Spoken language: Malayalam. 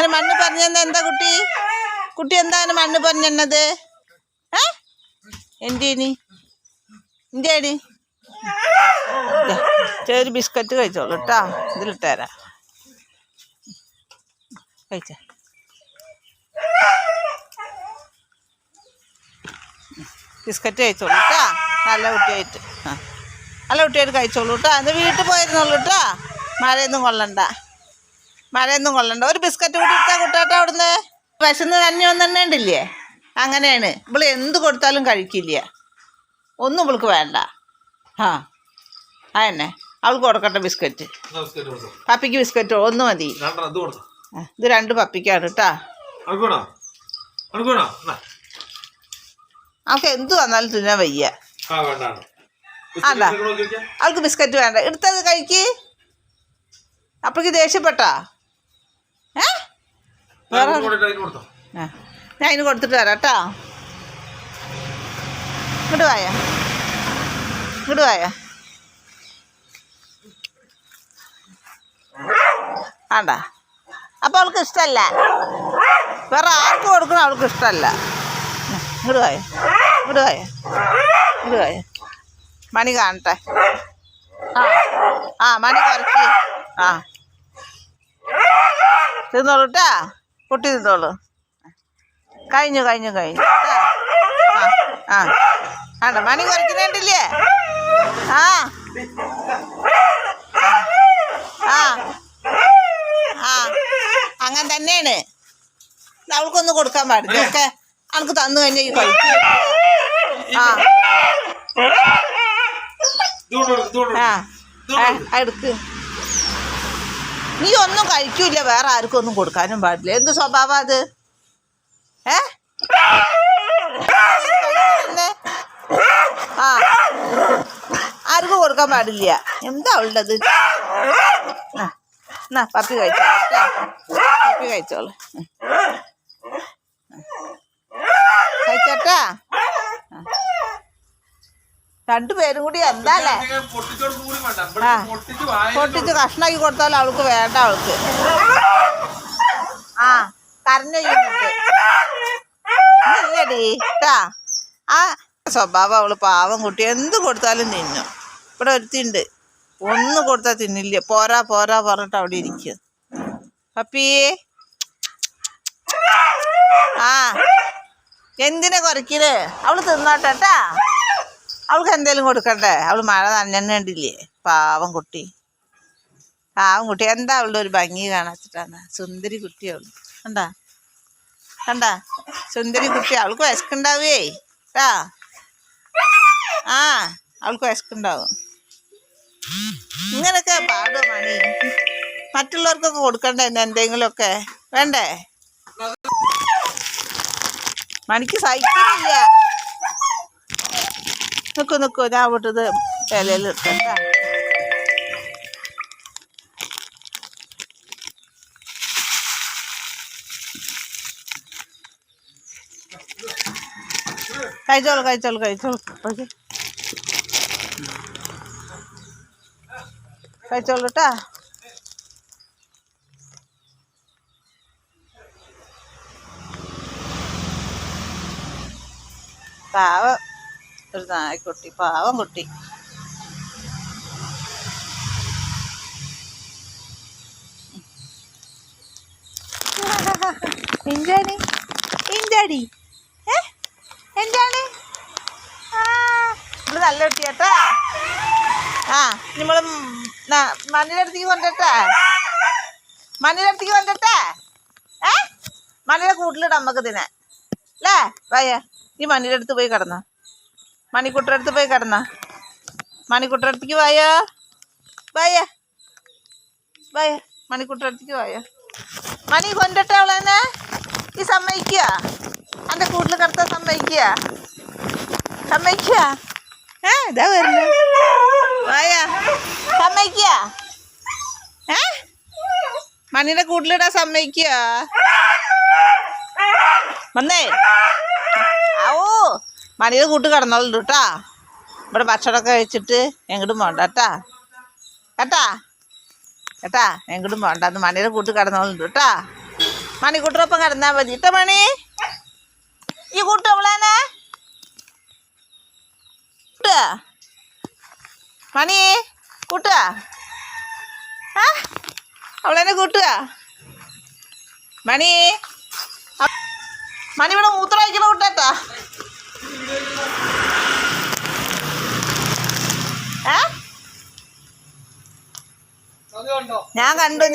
അങ്ങനെ മണ്ണ് പറഞ്ഞെന്ന് എന്താ കുട്ടി? കുട്ടി എന്താണ് മണ്ണ് പറഞ്ഞെന്നത്? എന്തേനി എന്തേനി ചെറിയ ബിസ്ക്കറ്റ് കഴിച്ചോളൂ കേട്ടോ. ഇതിലിട്ടേരാ കഴിച്ച? ബിസ്ക്കറ്റ് കഴിച്ചോളൂ കേട്ടോ. നല്ല കുട്ടിയായിട്ട്. ആ. നല്ല കുട്ടിയായിട്ട് കഴിച്ചോളൂ കേട്ടോ. അത് വീട്ടിൽ പോയിരുന്നുള്ളൂ കേട്ടോ. മഴയൊന്നും കൊള്ളണ്ട. മഴയൊന്നും കൊള്ളണ്ട. ഒരു ബിസ്ക്കറ്റ് കൂടി ഇട്ടാ കുട്ടാട്ടോ അവിടുന്ന് വിശന്ന് തന്നെ ഒന്നെ ഉണ്ടില്ലേ? അങ്ങനെയാണ്. ഇവൾ എന്ത് കൊടുത്താലും കഴിക്കില്ല. ഒന്നും ഇവൾക്ക് വേണ്ട. ആ അതന്നെ അവൾക്ക് കൊടുക്കട്ടെ ബിസ്ക്കറ്റ്. പപ്പിക്ക് ബിസ്ക്കറ്റോ? ഒന്ന് മതി. ഇത്. രണ്ട് പപ്പിക്കാണ് കേട്ടാ. അവൾക്ക് എന്ത് വന്നാലും തിന്നാൻ വയ്യ. അല്ല. അവൾക്ക് ബിസ്ക്കറ്റ് വേണ്ട. എടുത്തത് കഴിക്ക്. അപ്പോഴേക്ക് ദേഷ്യപ്പെട്ടാ? ഏ? കൊടുത്തോ. ആ. ഞാൻ അതിന് കൊടുത്തിട്ട് തരാം കേട്ടോ. ഇങ്ങോട്ട് വായ? ഇങ്ങോട്ട് വായ? ആണ്ടാ. അപ്പോൾ അവൾക്ക് ഇഷ്ടമല്ല വേറെ ആർക്ക് കൊടുക്കണം അവൾക്ക് ഇഷ്ടമല്ല ഇങ്ങോട്ട് വായ? ഇങ്ങോട്ട് വായ? ഇങ്ങോട്ട് വായ? മണി കാണട്ടെ. ആ. ആ മണി കുറച്ച് ആ. തിന്നോളൂ കേട്ടാ കുട്ടി തിന്നോളൂ. കഴിഞ്ഞു കഴിഞ്ഞു കഴിഞ്ഞു. ആ ആ. ആണ്ട മണി കുറയ്ക്കുന്നുണ്ടല്ലേ? ആ. ആ. ആ. അങ്ങനെ തന്നെയാണ്. അവൾക്കൊന്നും കൊടുക്കാൻ പാടില്ല. ഒക്കെ അനക്ക് തന്നു കഴിഞ്ഞാൽ ഈ കഴിക്കും ആ. ആ എടുക്ക്. നീ ഒന്നും കഴിക്കൂല വേറെ ആർക്കും ഒന്നും കൊടുക്കാനും പാടില്ല. എന്ത് സ്വഭാവം അത്? ഏ? ആ. ആർക്കും കൊടുക്കാൻ പാടില്ല. എന്താ ഉള്ളത് എന്നാ പപ്പി കഴിച്ചോളൂ. പപ്പി കഴിച്ചോളൂ. കഴിച്ചോട്ടാ. രണ്ടുപേരും കൂടി എന്താല്ലേ? ആ. പൊട്ടിച്ച് കഷ്ണാക്കി കൊടുത്താൽ അവൾക്ക് വേണ്ട അവൾക്ക്. ആ കരഞ്ഞു ഇല്ലടി ട്ടാ. ആ സ്വഭാവം അവൾ പാവം കുട്ടി. എന്ത് കൊടുത്താലും നിന്നു ഇവിടെ ഒരുത്തിണ്ട് ഒന്നും കൊടുത്താൽ തിന്നില്ല. പോരാ പോരാ പറഞ്ഞിട്ട് അവിടെ ഇരിക്കും പപ്പി. ആ. എന്തിനെ കുറയ്ക്കൽ? അവൾ തിന്നോട്ടെ ട്ടാ. അവൾക്ക് എന്തേലും കൊടുക്കണ്ടേ? അവൾ മഴ നനഞ്ഞെന്നെ കണ്ടില്ലേ? പാവം കുട്ടി. പാവം കുട്ടി. എന്താ അവളുടെ ഒരു ഭംഗി കാണാച്ചിട്ടാണ്? സുന്ദരി കുട്ടി അവൾ കണ്ടാ? കണ്ടാ? സുന്ദരി കുട്ടി. അവൾക്ക് വിശക്കുണ്ടാവേ. കേട്ടാ ആ അവൾക്ക് വിശക്കുണ്ടാവും. ഇങ്ങനൊക്കെ പാടും മണി മറ്റുള്ളവർക്കൊക്കെ കൊടുക്കണ്ടേ എന്തെങ്കിലുമൊക്കെ? വേണ്ടേ? മണിക്ക് സഹിക്കുന്നില്ല നിൽക്കൂ നിൽക്കൂ ഞാൻ വിട്ടത് ഇലയിൽ ഇട്ടേട്ടാ കഴിച്ചോളൂ കഴിച്ചോളൂ കഴിച്ചോളൂ. കഴിച്ചോ. കഴിച്ചോളൂ കേട്ടാ പാവം. ഒരു നായ്ക്കുട്ടി പാവം കുട്ടി. എന്താണ്? എന്താടി ഏ? എന്താണ്? ഇവിടെ നല്ല കുട്ടിയാട്ടാ ആ നമ്മൾ മണ്ണിലടുത്തേക്ക് കൊണ്ടട്ടാ മണ്ണിലടുത്തേക്ക് കൊണ്ടട്ടാ ഏ? മണ്ണിലെ കൂട്ടിലിടാം നമുക്ക് ഇതിനെ. അല്ലേ? വയ്യ ഈ മണ്ണിലെടുത്ത് പോയി കിടന്ന. മണിക്കുട്ടന്റെ അടുത്ത് പോയി കിടന്ന. മണിക്കുട്ടടുത്തേക്ക് വായ? വായ? വായ? മണിക്കുട്ടന്റെ അടുത്തേക്ക് വായ? മണി കൊണ്ടിട്ട് അവളെന്നെ ഈ സമ്മതിക്കുക എന്റെ കൂട്ടിൽ കിടത്താൻ സമ്മതിക്കുക സമ്മതിക്കുക ഏ ഇതാ വരുന്നു. വായ? സമ്മതിക്കുക ഏ? മണിയുടെ കൂട്ടിലിടാൻ സമ്മതിക്കുക വന്നേ. മണിയുടെ കൂട്ട് കിടന്നോളൂ കേട്ടാ. ഇവിടെ ഭക്ഷണമൊക്കെ കഴിച്ചിട്ട് എങ്ങോട്ടും പോണ്ട കേട്ടാ. കേട്ടാ. കേട്ടാ. എങ്ങോട്ടും പോണ്ട. അത് മണിയുടെ കൂട്ട് കിടന്നോളൂ കേട്ടാ. മണിക്കൂട്ടറൊപ്പം കിടന്നാൽ മതി. ഇട്ട മണി. ഈ കൂട്ട് അവളേനെ കൂട്ടുക മണി കൂട്ടുക ആ അവളെന്നെ കൂട്ടുക മണി. മണി ഇവിടെ മൂത്രം അയക്കണ കൂട്ടാട്ടാ ഞാൻ കണ്ടു